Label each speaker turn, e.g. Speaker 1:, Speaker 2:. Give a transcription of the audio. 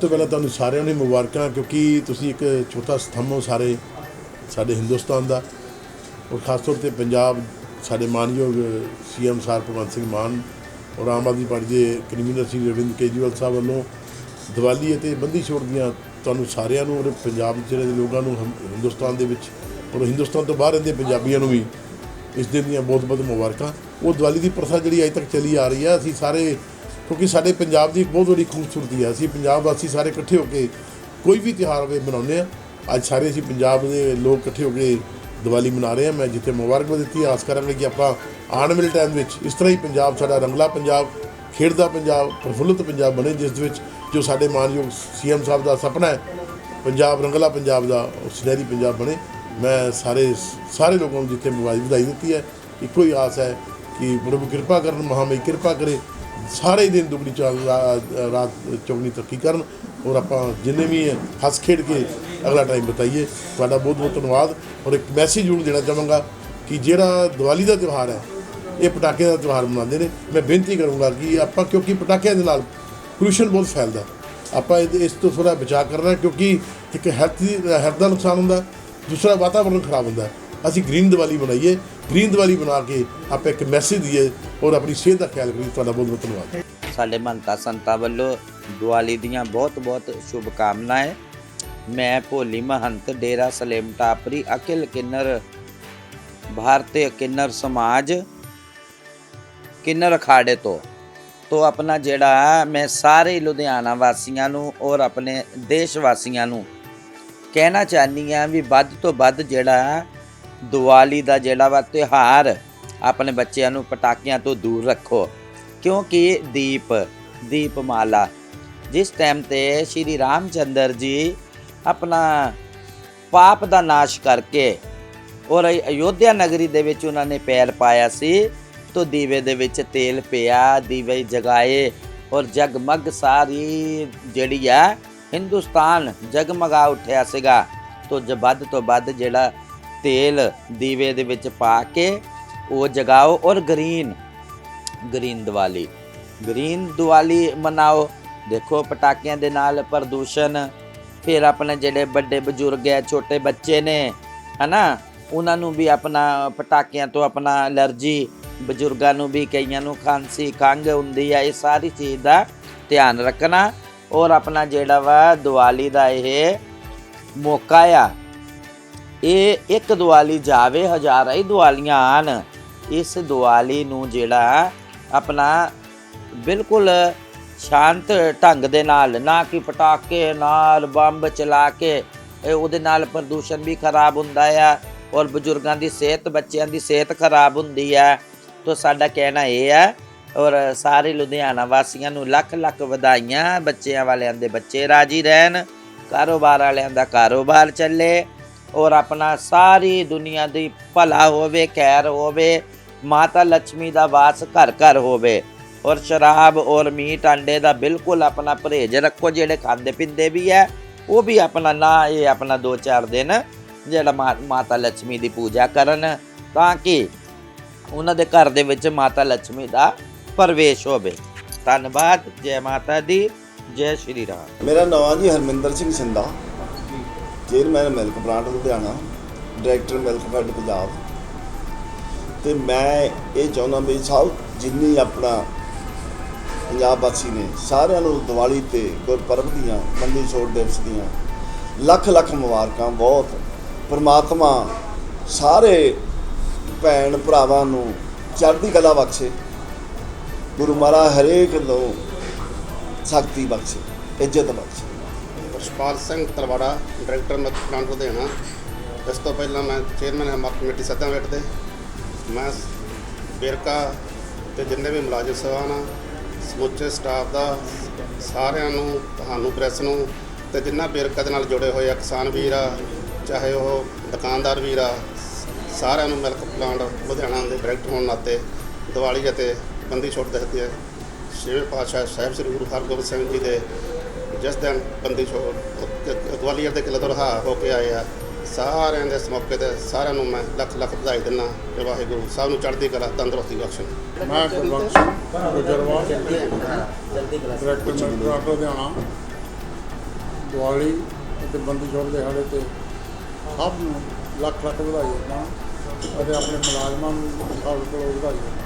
Speaker 1: ਤੋਂ ਪਹਿਲਾਂ ਤੁਹਾਨੂੰ ਸਾਰਿਆਂ ਨੂੰ ਮੁਬਾਰਕਾਂ, ਕਿਉਂਕਿ ਤੁਸੀਂ ਇੱਕ ਛੋਟਾ ਸਥੰਭ ਹੋ ਸਾਰੇ ਸਾਡੇ ਹਿੰਦੁਸਤਾਨ ਦਾ। ਔਰ ਖਾਸ ਤੌਰ ਤੇ ਪੰਜਾਬ ਸਾਡੇ ਮਾਨਯੋਗ ਸੀਐਮ ਸਾਹਿਬ ਭਗਵੰਤ ਸਿੰਘ ਮਾਨ ਔਰ ਆਮ ਆਦਮੀ ਪਾਰਟੀ ਦੇ ਕਨਵੀਨਰ ਸੀ ਰਵਿੰਦਰ ਕੇਜਰੀਵਾਲ ਸਾਹਿਬ ਵੱਲੋਂ ਦੀਵਾਲੀ ਅਤੇ ਬੰਦੀ ਛੋੜ ਦੀਆਂ ਤੁਹਾਨੂੰ ਸਾਰਿਆਂ ਨੂੰ ਔਰ ਪੰਜਾਬ ਦੇ ਜਿਹੜੇ ਲੋਕਾਂ ਨੂੰ ਹਮ- ਹਿੰਦੁਸਤਾਨ ਦੇ ਵਿੱਚ ਔਰ ਹਿੰਦੁਸਤਾਨ ਤੋਂ ਬਾਹਰ ਰਹਿੰਦੇ ਪੰਜਾਬੀਆਂ ਨੂੰ ਵੀ ਇਸ ਦਿਨ ਦੀਆਂ ਬਹੁਤ ਬਹੁਤ ਮੁਬਾਰਕਾਂ। ਉਹ ਦੀਵਾਲੀ ਦੀ ਪ੍ਰਥਾ ਜਿਹੜੀ ਅਜੇ ਤੱਕ ਚੱਲੀ ਆ ਰਹੀ ਹੈ ਅਸੀਂ ਸਾਰੇ ਕਿਉਂਕਿ ਸਾਡੇ ਪੰਜਾਬ ਦੀ ਬਹੁਤ ਵੱਡੀ ਖੂਬਸੂਰਤੀ ਹੈ ਅਸੀਂ ਪੰਜਾਬ ਵਾਸੀ ਸਾਰੇ ਇਕੱਠੇ ਹੋ ਕੇ ਕੋਈ ਵੀ ਤਿਉਹਾਰ ਹੋਵੇ ਮਨਾਉਂਦੇ ਆ। ਅੱਜ ਸਾਰੇ ਅਸੀਂ ਪੰਜਾਬ ਦੇ ਲੋਕ ਇਕੱਠੇ ਹੋ ਕੇ ਦੀਵਾਲੀ ਮਨਾ ਰਹੇ ਆ। ਮੈਂ ਜਿੱਥੇ ਮੁਬਾਰਕਬਾਦ ਦਿੱਤੀ, ਆਸ ਕਰਾਂਗੇ ਕਿ ਆਪਾਂ ਆਉਣ ਵਾਲੇ ਟਾਈਮ ਵਿੱਚ ਇਸ ਤਰ੍ਹਾਂ ਹੀ ਪੰਜਾਬ, ਸਾਡਾ ਰੰਗਲਾ ਪੰਜਾਬ, ਖੇਡਦਾ ਪੰਜਾਬ, ਪ੍ਰਫੁੱਲਤ ਪੰਜਾਬ ਬਣੇ, ਜਿਸ ਦੇ ਵਿੱਚ ਜੋ ਸਾਡੇ ਮਾਨਯੋਗ ਸੀਐਮ ਸਾਹਿਬ ਦਾ ਸੁਪਨਾ ਹੈ, ਪੰਜਾਬ, ਰੰਗਲਾ ਪੰਜਾਬ ਦਾ ਸੁਨਹਿਰੀ ਪੰਜਾਬ ਬਣੇ। ਮੈਂ ਸਾਰੇ ਸਾਰੇ ਲੋਕਾਂ ਨੂੰ ਜਿੱਥੇ ਮੁਬਾਰਕ ਵਧਾਈ ਦਿੱਤੀ ਹੈ, ਇੱਕੋ ਹੀ ਆਸ ਹੈ ਕਿ ਪ੍ਰਭੂ ਕਿਰਪਾ ਕਰਨ ਮਹਾਮਈ ਕਿਰਪਾ ਕਰੇ। ਸਾਰੇ ਦਿਨ ਦੁਗਣੀ ਚਾਲ ਰਾਤ ਚੌਗਣੀ ਤਰੱਕੀ ਕਰਨ ਔਰ ਆਪਾਂ ਜਿੰਨੇ ਵੀ ਹੈ ਹੱਸ ਖੇਡ ਕੇ ਅਗਲਾ ਟਾਈਮ ਬਤਾਈਏ, ਤੁਹਾਡਾ ਬਹੁਤ ਬਹੁਤ ਧੰਨਵਾਦ ਔਰ ਇੱਕ ਮੈਸੇਜ ਜ਼ਰੂਰ ਦੇਣਾ ਚਾਹਾਂਗਾ ਕਿ ਜਿਹੜਾ ਦੀਵਾਲੀ ਦਾ ਤਿਉਹਾਰ ਹੈ, ਇਹ ਪਟਾਕੇ ਦਾ ਤਿਉਹਾਰ ਮਨਾਉਂਦੇ ਨੇ। ਮੈਂ ਬੇਨਤੀ ਕਰੂੰਗਾ ਕਿ ਆਪਾਂ ਕਿਉਂਕਿ ਪਟਾਕਿਆਂ ਦੇ ਨਾਲ ਪੋਲੂਸ਼ਨ ਬਹੁਤ ਫੈਲਦਾ। ਆਪਾਂ ਇਹਦੇ- ਇਸ ਤੋਂ ਥੋੜਾ ਬਚਾਅ ਕਰਨਾ ਕਿਉਂਕਿ ਇੱਕ ਹੈਲਥ ਦੀ ਹੈਲਥ ਦਾ ਨੁਕਸਾਨ ਹੁੰਦਾ, ਦੂਸਰਾ ਵਾਤਾਵਰਣ ਖਰਾਬ ਹੁੰਦਾ। ਅਸੀਂ ਗ੍ਰੀਨ ਦੀਵਾਲੀ ਬਣਾਈਏ ਗ੍ਰੀਨ ਦੀਵਾਲੀ ਬਣਾ ਕੇ ਆਪਾਂ ਇੱਕ ਮੈਸੇਜ ਦਈਏ ਔਰ ਆਪਣੀ ਸਿਹਤ ਦਾ ਖਿਆਲ ਕਰੀਏ। ਤੁਹਾਡਾ ਬਹੁਤ ਬਹੁਤ ਧੰਨਵਾਦ।
Speaker 2: ਸਾਡੇ ਮਹੰਤਾ ਸੰਤਾਂ ਵੱਲੋਂ ਦੀਵਾਲੀ ਦੀਆਂ ਬਹੁਤ-ਬਹੁਤ ਸ਼ੁਭ ਕਾਮਨਾਵਾਂ ਮੈਂ ਭੋਲੀ ਮਹੰਤ ਡੇਰਾ ਸਲੇਮ ਟਾਪਰੀ ਅਕਿਲ ਕਿੰਨਰ ਭਾਰਤੀ ਕਿੰਨਰ ਸਮਾਜ, ਕਿੰਨਰ ਅਖਾੜੇ ਤੋਂ। ਤੋਂ ਆਪਣਾ ਜਿਹੜਾ ਮੈਂ ਸਾਰੇ ਲੁਧਿਆਣਾ ਵਾਸੀਆਂ ਨੂੰ ਔਰ ਆਪਣੇ ਦੇਸ਼ ਵਾਸੀਆਂ ਨੂੰ ਕਹਿਣਾ ਚਾਹਨੀ ਆ ਵੀ ਵੱਧ ਤੋਂ ਵੱਧ ਜਿਹੜਾ ਦੀਵਾਲੀ ਦਾ ਜਿਹੜਾ ਵਾ ਤਿਉਹਾਰ ਆਪਣੇ ਬੱਚਿਆਂ ਨੂੰ ਪਟਾਕਿਆਂ ਤੋਂ ਦੂਰ ਰੱਖੋ, ਕਿਉਂਕਿ ਦੀਪ, ਦੀਪਮਾਲਾ। ਜਿਸ ਟਾਈਮ ਤੇ ਸ਼੍ਰੀ ਰਾਮਚੰਦਰ ਜੀ ਆਪਣਾ ਪਾਪ ਦਾ ਨਾਸ਼ ਕਰਕੇ ਔਰ ਅਯੋਧਿਆ ਨਗਰੀ ਦੇ ਵਿੱਚ ਉਹਨਾਂ ਨੇ ਪੈਰ ਪਾਇਆ ਸੀ, ਤੋ ਦੀਵੇ ਦੇ ਵਿੱਚ ਤੇਲ ਪਿਆ, ਦੀਵੇ ਜਗਾਏ ਔਰ ਜਗਮਗ ਸਾਰੀ ਜਿਹੜੀ ਆ ਹਿੰਦੁਸਤਾਨ ਜਗਮਗਾ ਉੱਠਿਆ ਸੀਗਾ, ਤੋਂ ਜ ਵੱਧ ਤੋਂ ਵੱਧ ਜਿਹੜਾ ਤੇਲ ਦੀਵੇ ਦੇ ਵਿੱਚ ਪਾ ਕੇ ਉਹ ਜਗਾਓ ਔਰ green green Diwali. Green Diwali ਮਨਾਓ। ਦੇਖੋ ਪਟਾਕਿਆਂ ਦੇ ਨਾਲ ਪ੍ਰਦੂਸ਼ਣ, ਫਿਰ ਆਪਣੇ ਜਿਹੜੇ ਵੱਡੇ ਬਜ਼ੁਰਗ ਹੈ, ਛੋਟੇ ਬੱਚੇ ਨੇ, ਹਨਾ? ਉਹਨਾਂ ਨੂੰ ਵੀ ਆਪਣਾ ਪਟਾਕਿਆਂ ਤੋਂ ਆਪਣਾ ਅਲਰਜੀ ਬਜ਼ੁਰਗਾਂ ਨੂੰ ਵੀ, ਕਈਆਂ ਨੂੰ ਖਾਂਸੀ, ਖੰਘ ਹੁੰਦੀ ਆ ਇਹ ਸਾਰੀ ਚੀਜ਼ ਦਾ ਧਿਆਨ ਰੱਖਣਾ। ਔਰ ਆਪਣਾ ਜਿਹੜਾ ਵਾ ਦੀਵਾਲੀ ਦਾ ਇਹ ਮੌਕਾ ਆ। ਇਹ ਇੱਕ ਦੀਵਾਲੀ ਜਾਵੇ, ਹਜ਼ਾਰਾਂ ਹੀ ਦੀਵਾਲੀਆਂ ਆਣ, ਇਸ ਦੀਵਾਲੀ ਨੂੰ ਜਿਹੜਾ ਆਪਣਾ ਬਿਲਕੁਲ ਸ਼ਾਂਤ ਢੰਗ ਦੇ ਨਾਲ, ਨਾ ਕਿ ਪਟਾਕੇ ਨਾਲ, ਬੰਬ ਚਲਾ ਕੇ ਉਹਦੇ ਨਾਲ ਪ੍ਰਦੂਸ਼ਣ ਵੀ ਖਰਾਬ ਹੁੰਦਾ ਆ ਔਰ ਬਜ਼ੁਰਗਾਂ ਦੀ ਸਿਹਤ, ਬੱਚਿਆਂ ਦੀ ਸਿਹਤ ਖਰਾਬ ਹੁੰਦੀ ਹੈ ਤੋਂ ਸਾਡਾ ਕਹਿਣਾ ਇਹ ਹੈ ਔਰ ਸਾਰੇ ਲੁਧਿਆਣਾ ਵਾਸੀਆਂ ਨੂੰ ਲੱਖ ਲੱਖ ਵਧਾਈਆਂ। ਬੱਚਿਆਂ ਵਾਲਿਆਂ ਦੇ ਬੱਚੇ ਰਾਜੀ ਰਹਿਣ, ਕਾਰੋਬਾਰ ਵਾਲਿਆਂ ਦਾ ਕਾਰੋਬਾਰ ਚੱਲੇ। ਔਰ ਆਪਣਾ ਸਾਰੀ ਦੁਨੀਆ ਦੀ ਭਲਾ ਹੋਵੇ, ਖੈਰ ਹੋਵੇ, ਮਾਤਾ ਲక్ష్ਮੀ ਦਾ ਵਾਸ ਘਰ ਘਰ ਹੋਵੇ। ਔਰ ਸ਼ਰਾਬ ਔਰ ਮੀਟ ਅੰਡੇ ਦਾ ਬਿਲਕੁਲ ਆਪਣਾ ਪਰਹੇਜ ਰੱਖੋ, ਜਿਹੜੇ ਖਾਂਦੇ ਪਿੰਦੇ ਵੀ ਹੈ, ਉਹ ਵੀ ਆਪਣਾ ਨਾ ਇਹ ਆਪਣਾ 2-4 ਦਿਨ ਜਿਹੜਾ ਮਾਤਾ ਲక్ష్ਮੀ ਦੀ ਪੂਜਾ ਕਰਨ, ਤਾਂ ਕਿ ਉਹਨਾਂ ਦੇ ਘਰ ਦੇ ਵਿੱਚ ਮਾਤਾ ਲక్ష్ਮੀ ਦਾ ਪਰਵੇਸ਼ ਹੋਵੇ। ਧੰਨਵਾਦ, ਜੈ ਮਾਤਾ ਦੀ, ਜੈ ਸ਼੍ਰੀ ਰਾਮ।
Speaker 3: ਮੇਰਾ ਨਾਮ ਜੀ Harminder Singh Sindha. Chairman milk plant Ludhiana director milk fed Punjab ਤੇ ਮੈਂ ਇਹ ਚਾਹੁੰਦਾ ਵੀ ਸਭ ਜਿੰਨੀ ਆਪਣਾ ਪੰਜਾਬ ਵਾਸੀ ਨੇ ਸਾਰਿਆਂ ਨੂੰ ਦੀਵਾਲੀ ਤੇ ਗੁਰਪੁਰਬ ਦੀਆਂ ਮੰਡੀ ਛੋੜ ਦਿਵਸ ਦੀਆਂ ਲੱਖ ਲੱਖ ਮੁਬਾਰਕਾਂ, ਬਹੁਤ ਪਰਮਾਤਮਾ ਸਾਰੇ ਭੈਣ ਭਰਾਵਾਂ ਨੂੰ ਚੜ੍ਹਦੀ ਕਲਾ ਬਖਸ਼ੇ, ਗੁਰੂ ਮਹਾਰਾਜ ਹਰੇਕ ਨੂੰ ਸ਼ਕਤੀ ਬਖਸ਼ੇ, ਇੱਜ਼ਤ ਬਖਸ਼ੇ।
Speaker 4: Rashpal Singh Talwara, director milk plant Ludhiana. ਇਸ ਤੋਂ ਪਹਿਲਾਂ ਮੈਂ ਚੇਅਰਮੈਨ ਹਾਂ ਮਾਰਕੀਟ ਕਮੇਟੀ ਸੱਦਾਵੇਟ ਦੇ ਮੈਂ ਵੇਰਕਾ ਤੇ ਜਿੰਨੇ ਵੀ ਮੁਲਾਜ਼ਮ ਸਹਿਬਾਨ ਆ, ਸਮੁੱਚੇ ਸਟਾਫ ਦਾ, ਸਾਰਿਆਂ ਨੂੰ, ਤੁਹਾਨੂੰ ਪ੍ਰੈਸ ਨੂੰ ਤੇ ਜਿੰਨਾ ਵੇਰਕਾ ਦੇ ਨਾਲ ਜੁੜੇ ਹੋਏ ਆ, ਕਿਸਾਨ ਵੀਰ ਆ, ਚਾਹੇ ਉਹ ਦੁਕਾਨਦਾਰ ਵੀਰ ਆ, ਸਾਰਿਆਂ ਨੂੰ ਮਿਲਕ ਪਲਾਂਟ ਲੁਧਿਆਣਾ ਦੇ ਡਾਇਰੈਕਟਰ ਹੋਣ ਨਾਤੇ ਦੀਵਾਲੀ ਅਤੇ ਬੰਦੀ ਛੋੜ ਦੱਸਦੀ ਹੈ। ਛੇਵੇਂ ਪਾਤਸ਼ਾਹ ਸਾਹਿਬ, ਸ੍ਰੀ ਗੁਰੂ ਹਰਗੋਬਿੰਦ ਸਿੰਘ ਜੀ ਦੇ ਜਿਸ ਦਿਨ ਬੰਦੀ ਛੋੜ ਗਵਾਲੀਅਰ ਦੇ ਕਿਲ੍ਹੇ ਤੋਂ ਰਿਹਾ ਹੋ ਕੇ ਆਏ ਆ ਸਾਰਿਆਂ ਦੇ ਇਸ ਮੌਕੇ ਤੇ ਸਾਰਿਆਂ ਨੂੰ ਮੈਂ ਲੱਖ ਲੱਖ ਵਧਾਈ ਦਿੰਦਾ ਕਿ ਵਾਹਿਗੁਰੂ ਸਭ ਨੂੰ ਚੜ੍ਹਦੀ ਕਲਾ ਤੰਦਰੁਸਤੀ ਬਖਸ਼ਣ
Speaker 5: ਮੈਂ ਗੁਰਬਖਸ਼ ਗੁਜਰਵਾ ਡਾਇਰੈਕਟਰ ਮਿਲਟਰੀ ਲੁਧਿਆਣਾ ਦੀਵਾਲੀ ਅਤੇ ਬੰਦੀ ਛੋੜ ਦਿਹਾੜੇ ਤੇ ਸਭ ਨੂੰ ਲੱਖ ਲੱਖ ਵਧਾਈ ਦਿੰਦਾ ਅਤੇ ਆਪਣੇ ਮੁਲਾਜ਼ਮਾਂ ਨੂੰ ਸਾਡੇ ਕੋਲ ਵਧਾਈ ਦਿੰਦਾ